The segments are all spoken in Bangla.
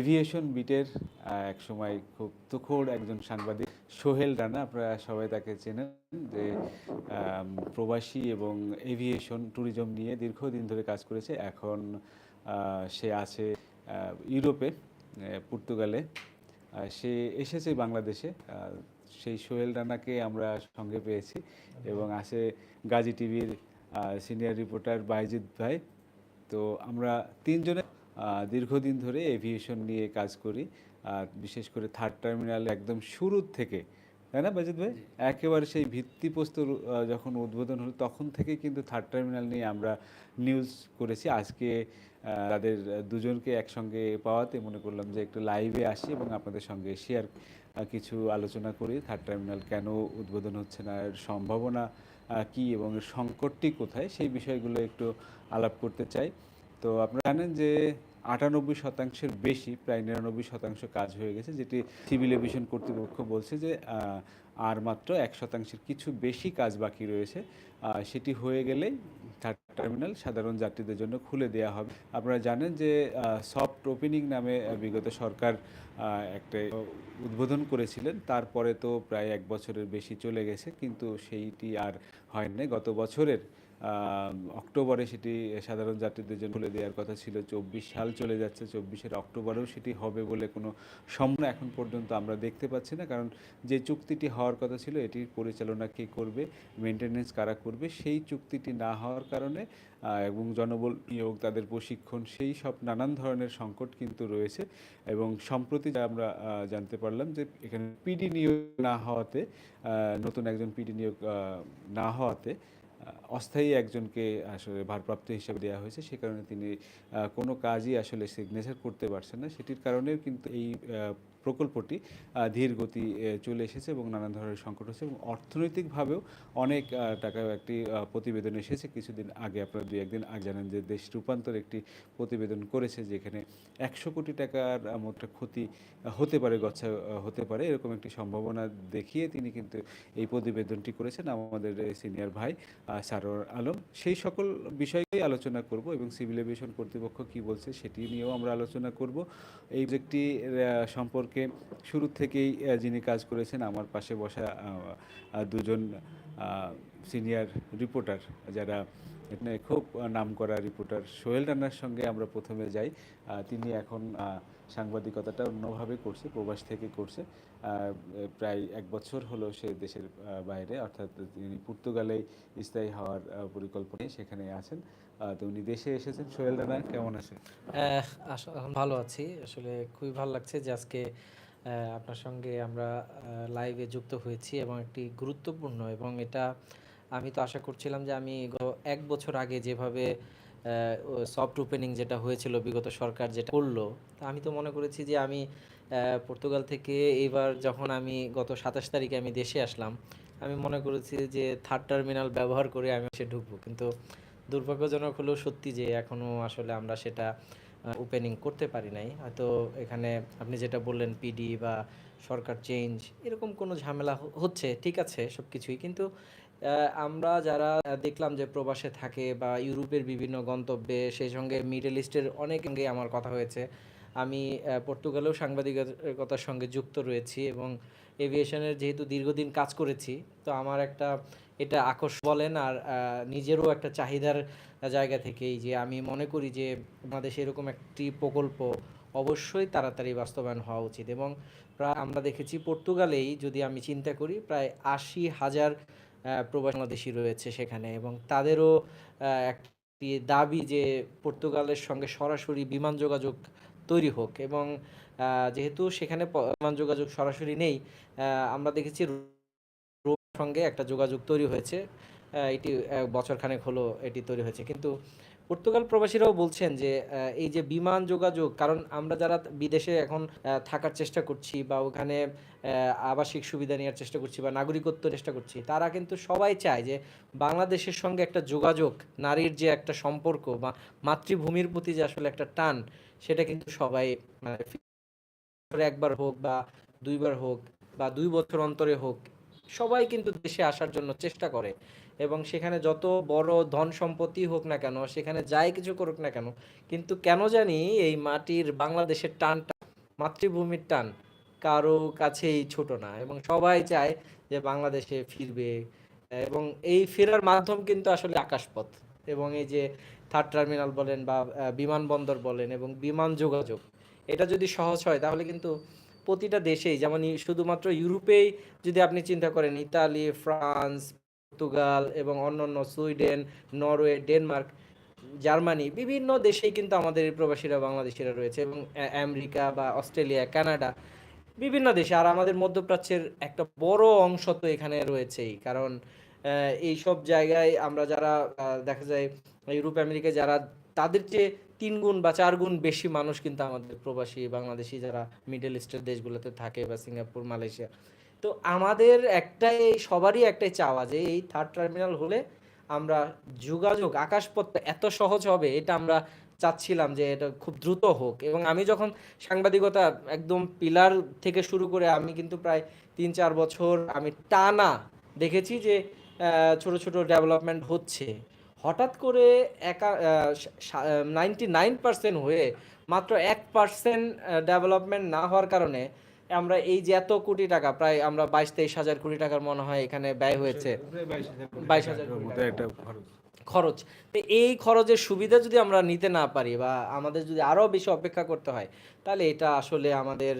এভিয়েশন বিটের এক সময় খুব তুখোড় একজন সাংবাদিক, সোহেল রানা, আপনারা সবাই তাকে চেনেন, যে প্রবাসী এবং এভিয়েশন ট্যুরিজম নিয়ে দীর্ঘদিন ধরে কাজ করেছে। এখন সে আছে ইউরোপে পর্তুগালে। সে এসেছে বাংলাদেশে সেই সোহেল রানাকে আমরা সঙ্গে পেয়েছি এবং আছে গাজী টিভির সিনিয়র রিপোর্টার বাইজিৎ ভাই। তো আমরা তিনজনে দীর্ঘদিন ধরে এভিয়েশন নিয়ে কাজ করি আর বিশেষ করে থার্ড টার্মিনাল একদম শুরুর থেকে তাই না বাজিত ভাই? একেবারে সেই ভিত্তিপ্রস্তর যখন উদ্বোধন হলো তখন থেকে কিন্তু থার্ড টার্মিনাল নিয়ে আমরা নিউজ করেছি। আজকে তাদের দুজনকে একসঙ্গে পাওয়াতে মনে করলাম যে একটু লাইভে আসি এবং আপনাদের সঙ্গে শেয়ার কিছু আলোচনা করি। থার্ড টার্মিনাল কেন উদ্বোধন হচ্ছে না এর সম্ভাবনা কি এবং এর সংকটটি কোথায় সেই বিষয়গুলো একটু আলাপ করতে চাই। তো আপনারা জানেন যে আটানব্বই শতাংশের বেশি, প্রায় নিরানব্বই শতাংশ কাজ হয়ে গেছে, যেটি সিভিল এভিয়েশন কর্তৃপক্ষ বলছে যে আর মাত্র এক শতাংশের কিছু বেশি কাজ বাকি রয়েছে। সেটি হয়ে গেলেই থার্ড টার্মিনাল সাধারণ যাত্রীদের জন্য খুলে দেওয়া হবে। আপনারা জানেন যে সফট ওপেনিং নামে বিগত সরকার একটা উদ্বোধন করেছিলেন। তারপরে তো প্রায় এক বছরের বেশি চলে গেছে, কিন্তু সেইটি আর হয়নি গত বছরের অক্টোবরে সেটি সাধারণ যাত্রীদের জন্য খুলে দেওয়ার কথা ছিল। চব্বিশ সাল চলে যাচ্ছে, চব্বিশের অক্টোবরেও সেটি হবে বলে কোনো সম্ভাবনা এখন পর্যন্ত আমরা দেখতে পাচ্ছি না। কারণ যে চুক্তিটি হওয়ার কথা ছিল, এটির পরিচালনা কে করবে মেনটেনেন্স কারা করবে, সেই চুক্তিটি না হওয়ার কারণে এবং জনবল নিয়োগ, তাদের প্রশিক্ষণ, সেই সব নানান ধরনের সংকট কিন্তু রয়েছে। এবং সম্প্রতি যা আমরা জানতে পারলাম যে এখানে পিডি নিয়োগ না হওয়াতে নতুন একজন পিডি নিয়োগ না হওয়াতে অস্থায়ী একজনকে আসলে ভারপ্রাপ্ত হিসেবে দেওয়া হয়েছে, সে কারণে তিনি কোনো কাজই আসলে সিগনেচার করতে পারছেন না। সেটির কারণে কিন্তু এই প্রকল্পটি ধীর গতি চলে এসেছে এবং নানান ধরনের সংকট হচ্ছে এবং অর্থনৈতিকভাবেও অনেক টাকা একটি প্রতিবেদন এসেছে। কিছুদিন আগে আপনারা দুই একদিন আগে জানেন যে দেশ রূপান্তর একটি প্রতিবেদন করেছে যেখানে একশো কোটি টাকার মতো ক্ষতি হতে পারে, গচ্ছা হতে পারে এরকম একটি সম্ভাবনা দেখিয়ে তিনি কিন্তু এই প্রতিবেদনটি করেছেন। আমাদের সিনিয়র ভাই সারোয়ার আলম, সেই সকল বিষয়কেই আলোচনা করব এবং সিভিল এভিয়েশন কর্তৃপক্ষ কি বলছে সেটি নিয়েও আমরা আলোচনা করব। এই প্রজেক্টটি সম্পর্কে শুরু থেকেই যিনি কাজ করেছেন, আমার পাশে বসা দুজন সিনিয়র রিপোর্টার, যারা এখানে খুব নাম করা রিপোর্টার। সোহেল রান্নার সঙ্গে আমরা প্রথমে যাই। তিনি এখন সাংবাদিকতাটা অন্যভাবে করছে, প্রবাস থেকে করছে। প্রায় এক বছর হলো সে দেশের বাইরে, অর্থাৎ তিনি পর্তুগালে স্থায়ী হওয়ার পরিকল্পনায় সেখানে আছেন। তো উনি দেশে এসেছেন। সোহেল রানা কেমন আছেন? ভালো আছি। আসলে খুবই ভালো লাগছে যে আজকে আপনার সঙ্গে আমরা লাইভে যুক্ত হয়েছি এবং একটি গুরুত্বপূর্ণ এবং এটা আমি তো আশা করছিলাম যে আমি এক বছর আগে যেভাবে সফট ওপেনিং যেটা হয়েছিল বিগত সরকার যেটা করল, তা আমি তো মনে করেছি যে আমি পর্তুগাল থেকে এবার যখন আমি গত সাতাশ তারিখে আমি দেশে আসলাম, আমি মনে করেছি যে থার্ড টার্মিনাল ব্যবহার করে আমি এসে ঢুকবো। কিন্তু দুর্ভাগ্যজনক হলেও সত্যি যে এখনও আসলে আমরা সেটা ওপেনিং করতে পারি নাই। হয়তো এখানে আপনি যেটা বললেন পিডি বা সরকার চেঞ্জ এরকম কোনো ঝামেলা হচ্ছে, ঠিক আছে সব কিছুই কিন্তু আমরা যারা দেখলাম যে প্রবাসে থাকে বা ইউরোপের বিভিন্ন গন্তব্যে, সেই সঙ্গে মিডল ইস্টের অনেক আমার কথা হয়েছে। আমি পর্তুগালেও সাংবাদিকতার সঙ্গে যুক্ত রয়েছি এবং এভিয়েশনের যেহেতু দীর্ঘদিন কাজ করেছি, তো আমার একটা এটা আকর্ষণ বলেন আর নিজেরও একটা চাহিদার জায়গা থেকেই যে আমি মনে করি যে বাংলাদেশে এরকম একটি প্রকল্প অবশ্যই তাড়াতাড়ি বাস্তবায়ন হওয়া উচিত। এবং প্রায় আমরা দেখেছি পর্তুগালেই যদি আমি চিন্তা করি, প্রায় আশি হাজার প্রবাসী বাংলাদেশি রয়েছে সেখানে এবং তাদেরও একটি দাবি যে পর্তুগালের সঙ্গে সরাসরি বিমান যোগাযোগ তৈরি হোক এবং যেহেতু সেখানে বিমান যোগাযোগ সরাসরি নেই আমরা দেখেছি সঙ্গে একটা যোগাযোগ তৈরি হয়েছে। এটি বছরখানেক হলো এটি তৈরি হয়েছে। কিন্তু পর্তুগাল প্রবাসীরাও বলছেন যে এই যে বিমান যোগাযোগ, কারণ আমরা যারা বিদেশে এখন থাকার চেষ্টা করছি বা ওখানে আবাসিক সুবিধা নেওয়ার চেষ্টা করছি বা নাগরিকত্ব চেষ্টা করছি, তারা কিন্তু সবাই চায় যে বাংলাদেশের সঙ্গে একটা যোগাযোগ, নারীর যে একটা সম্পর্ক বা মাতৃভূমির প্রতি যে আসলে একটা টান, সেটা কিন্তু সবাই মানে একবার হোক বা দুইবার হোক বা দুই বছর অন্তরে হোক সবাই কিন্তু দেশে আসার জন্য চেষ্টা করে। এবং সেখানে যত বড় ধন সম্পত্তি হোক না কেন, সেখানে যাই কিছু করুক না কেন, কিন্তু কেন জানি এই মাটির বাংলাদেশের টানটা, মাতৃভূমির টান কারও কাছেই ছোট না। এবং সবাই চায় যে বাংলাদেশে ফিরবে। এবং এই ফেরার মাধ্যম কিন্তু আসলে আকাশপথ। এবং এই যে থার্ড টার্মিনাল বলেন বা বিমানবন্দর বলেন এবং বিমান যোগাযোগ, এটা যদি সহজ হয় তাহলে কিন্তু প্রতিটা দেশেই, যেমন শুধুমাত্র ইউরোপেই যদি আপনি চিন্তা করেন, ইতালি, ফ্রান্স, পর্তুগাল এবং অন্যান্য সুইডেন, নরওয়ে, ডেনমার্ক, জার্মানি, বিভিন্ন দেশেই কিন্তু আমাদের প্রবাসীরা, বাংলাদেশিরা রয়েছে এবং আমেরিকা বা অস্ট্রেলিয়া, কানাডা, বিভিন্ন দেশে। আর আমাদের মধ্যপ্রাচ্যের একটা বড় অংশ তো এখানে রয়েছেই। কারণ এই সব জায়গায় আমরা যারা দেখা যায়, ইউরোপ আমেরিকায় যারা, তাদের চেয়ে তিন গুণ বা চার গুণ বেশি মানুষ কিন্তু আমাদের প্রবাসী বাংলাদেশি যারা মিডল ইস্টের দেশগুলোতে থাকে বা সিঙ্গাপুর মালয়েশিয়া তো আমাদের একটাই, সবারই একটাই চাওয়া যে এই থার্ড টার্মিনাল হলে আমরা যোগাযোগ, আকাশপথটা এত সহজ হবে, এটা আমরা চাচ্ছিলাম যে এটা খুব দ্রুত হোক। এবং আমি যখন সাংবাদিকতা একদম পিলার থেকে শুরু করে আমি কিন্তু প্রায় তিন চার বছর আমি টানা দেখেছি যে ছোট ছোট ডেভেলপমেন্ট হচ্ছে। হঠাৎ করে একা নাইনটি নাইন পার্সেন্ট হয়ে মাত্র এক পার্সেন্ট ডেভেলপমেন্ট না হওয়ার কারণে আমরা এই যে এত কোটি টাকা প্রায় আমরা বাইশ তেইশ হাজার কোটি টাকার মনে হয় এখানে ব্যয় হয়েছে। বাইশ হাজার খরচ। তো এই খরচের সুবিধা যদি আমরা নিতে না পারি বা আমাদের যদি আরও বেশি অপেক্ষা করতে হয় তাহলে এটা আসলে আমাদের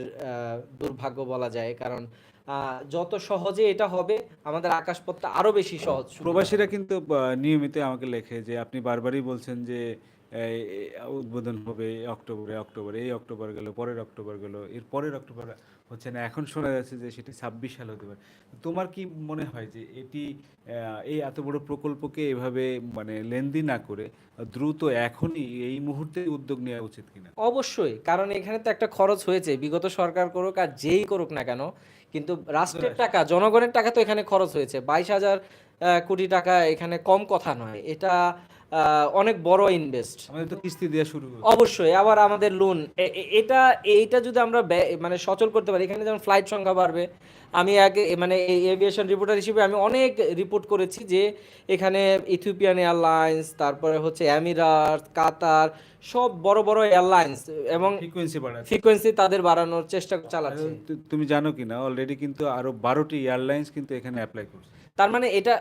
দুর্ভাগ্য বলা যায়। কারণ আহ, যত সহজে এটা হবে আমাদের আকাশপথটা আরও বেশি সহজ প্রবাসীরা কিন্তু নিয়মিত আমাকে লেখে যে আপনি বারবারই বলছেন যে উদ্বোধন হবে অক্টোবরে অক্টোবরে এই অক্টোবর গেল পরের অক্টোবর গেল এর পরের অক্টোবর হচ্ছে না এখন শোনা যাচ্ছে যে সেটি ছাব্বিশ সাল হতে পারে। তোমার কি মনে হয় যে এটি এই এত বড় প্রকল্পকে এভাবে মানে লেন্দি না করে দ্রুত এখনই এই মুহূর্তে উদ্যোগ নেওয়া উচিত কিনা? অবশ্যই কারণ এখানে তো একটা খরচ হয়েছে বিগত সরকার করুক আর যেই করুক না কেন কিন্তু রাষ্ট্রের টাকা জনগণের টাকা তো এখানে খরচ হয়েছে। বাইশ হাজার কোটি টাকা এখানে কম কথা নয়। এটা অনেক বড় ইনভেস্ট আমাদের তো কিস্তি দেওয়া শুরু। অবশ্যই আবার আমাদের লোন এটা এইটা যদি আমরা মানে সচল করতে পারি এখানে যেমন ফ্লাইট সংখ্যা বাড়বে আমি আগে মানে এই এভিয়েশন রিপোর্টার হিসেবে আমি অনেক রিপোর্ট করেছি যে এখানে ইথিওপিয়ান এয়ারলাইন্স তারপরে হচ্ছে অ্যামিরাত কাতার সব বড় বড় এয়ারলাইন্স এবং ফ্রিকোয়েন্সি বাড়াচ্ছে। ফ্রিকোয়েন্সি তাদের বাড়ানোর চেষ্টা চালাচ্ছে। তুমি জানো কি না অলরেডি কিন্তু আরও বারোটি এয়ারলাইন্স কিন্তু এখানে অ্যাপ্লাই করছে। তার মানে এটা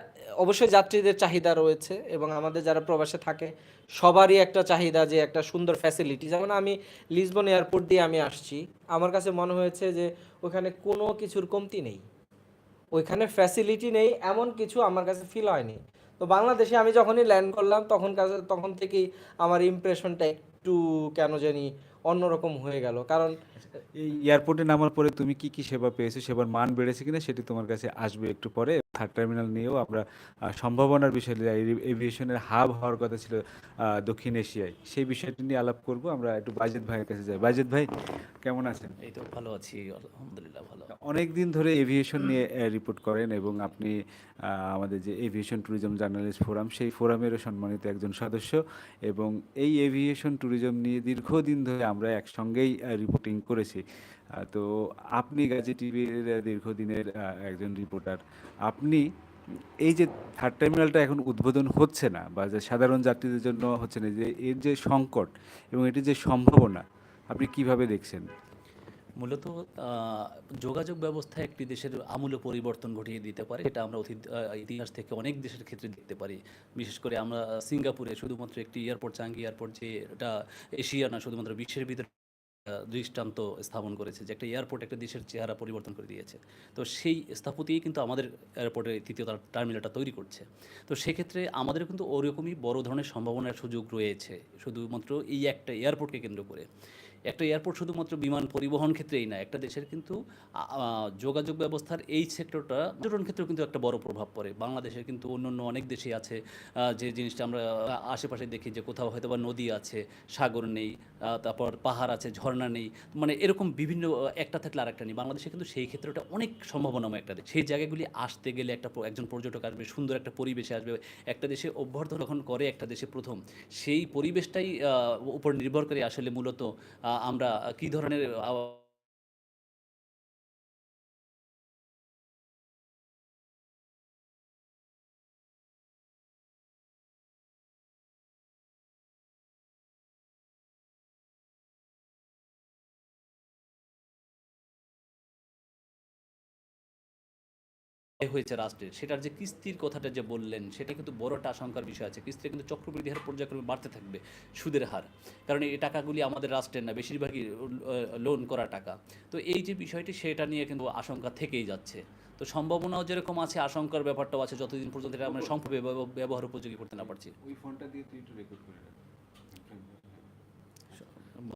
অবশ্যই যাত্রীদের চাহিদা রয়েছে এবং আমাদের যারা প্রবাসে থাকে সবারই একটা চাহিদা যে একটা সুন্দর ফ্যাসিলিটি যেমন আমি লিসবন এয়ারপোর্ট দিয়ে আমি আসছি আমার কাছে মনে হয়েছে যে ওখানে কোনো কিছুর কমতি নেই। ওইখানে ফ্যাসিলিটি নেই, এমন কিছু আমার কাছে ফিল হয়নি। তো বাংলাদেশে আমি যখনই ল্যান্ড করলাম তখন কাছে তখন থেকেই আমার ইমপ্রেশনটা একটু কেন জানি অন্যরকম হয়ে গেল। কারণ এই এয়ারপোর্টে নামার পরে তুমি কি কি সেবা পেয়েছ সেবার মান বেড়েছে কিনা সেটি তোমার কাছে আসবে একটু পরে। থার্ড টার্মিনাল নিয়েও আমরা সম্ভাবনার বিষয় এভিয়েশনের হাব হওয়ার কথা ছিল দক্ষিণ এশিয়ায়। সেই বিষয়টি নিয়ে আলাপ করব আমরা একটু বাজেদ ভাইয়ের কাছে যাই। বাজেদ ভাই কেমন আছেন? এই তো ভালো আছি আলহামদুলিল্লাহ ভালো। অনেক দিন ধরে এভিয়েশন নিয়ে রিপোর্ট করেন এবং আপনি আমাদের যে এভিয়েশন ট্যুরিজম জার্নালিস্ট ফোরাম সেই ফোরামেরও সম্মানিত একজন সদস্য এবং এই এভিয়েশন ট্যুরিজম নিয়ে দীর্ঘদিন ধরে আমরা একসঙ্গেই রিপোর্টিং করেছি। তো আপনি গাজী টিভির দীর্ঘদিনের একজন রিপোর্টার আপনি এই যে থার্ড টার্মিনালটা এখন উদ্বোধন হচ্ছে না বা যে সাধারণ যাত্রীদের জন্য হচ্ছে না, যে এর যে সংকট এবং এটির যে সম্ভাবনা, আপনি কীভাবে দেখছেন? মূলত যোগাযোগ ব্যবস্থা একটি দেশের আমূল পরিবর্তন ঘটিয়ে দিতে পারে। এটা আমরা অতীত ইতিহাস থেকে অনেক দেশের ক্ষেত্রে দেখতে পারি। বিশেষ করে আমরা সিঙ্গাপুরে শুধুমাত্র একটি এয়ারপোর্ট, চাঙ্গি এয়ারপোর্ট যে এটা এশিয়া না, শুধুমাত্র বিশ্বের ভিতরে দৃষ্টান্ত স্থাপন করেছে, যে একটা এয়ারপোর্ট একটা দেশের চেহারা পরিবর্তন করে দিয়েছে। তো সেই স্থাপতিই কিন্তু আমাদের এয়ারপোর্টের তৃতীয় টার্মিনালটা তৈরি করছে। তো সেক্ষেত্রে আমাদের কিন্তু ওরকমই বড় ধরনের সম্ভাবনার সুযোগ রয়েছে। শুধুমাত্র এই একটা এয়ারপোর্টকে কেন্দ্র করে। একটা এয়ারপোর্ট শুধুমাত্র বিমান পরিবহন ক্ষেত্রেই না, একটা দেশের কিন্তু যোগাযোগ ব্যবস্থার এই সেক্টরটা, পর্যটন ক্ষেত্রেও কিন্তু একটা বড় প্রভাব পড়ে। বাংলাদেশের কিন্তু অন্য অন্য অনেক দেশে আছে যে জিনিসটা আমরা আশেপাশে দেখি যে কোথাও হয়তো বা নদী আছে, সাগর নেই তারপর পাহাড় আছে, ঝর্ণা নেই মানে এরকম বিভিন্ন একটা থাকলে আরেকটা নেই। বাংলাদেশে কিন্তু সেই ক্ষেত্রটা অনেক সম্ভাবনাময় একটা দেশ। সেই জায়গাগুলি আসতে গেলে একটা একজন পর্যটক আসবে, সুন্দর একটা পরিবেশে আসবে, একটা দেশে অভ্যর্থন যখন করে, একটা দেশে প্রথম। সেই পরিবেশটাই উপর নির্ভর করে আসলে মূলত আমরা কি ধরনের হয়েছে রাষ্ট্রের। সেটার যে কিস্তির কথাটা যে বললেন, সেটা কিন্তু বড় একটা আশঙ্কার বিষয় আছে। কিস্তির কিন্তু চক্রবৃদ্ধি হার পর্যায়ক্রমে বাড়তে থাকবে সুদের হার। কারণ এই টাকাগুলি আমাদের রাষ্ট্রের না, বেশিরভাগই লোন করা টাকা। তো এই যে বিষয়টি, সেটা নিয়ে কিন্তু আশঙ্কা থেকেই যাচ্ছে। তো সম্ভাবনাও যেরকম আছে, আশঙ্কার ব্যাপারটাও আছে, যতদিন পর্যন্ত এটা আমরা সম্ভব ব্যবহার উপযোগী করতে না পারছি। ওই ফোনটা দিয়ে তুই একটু রেকর্ড করে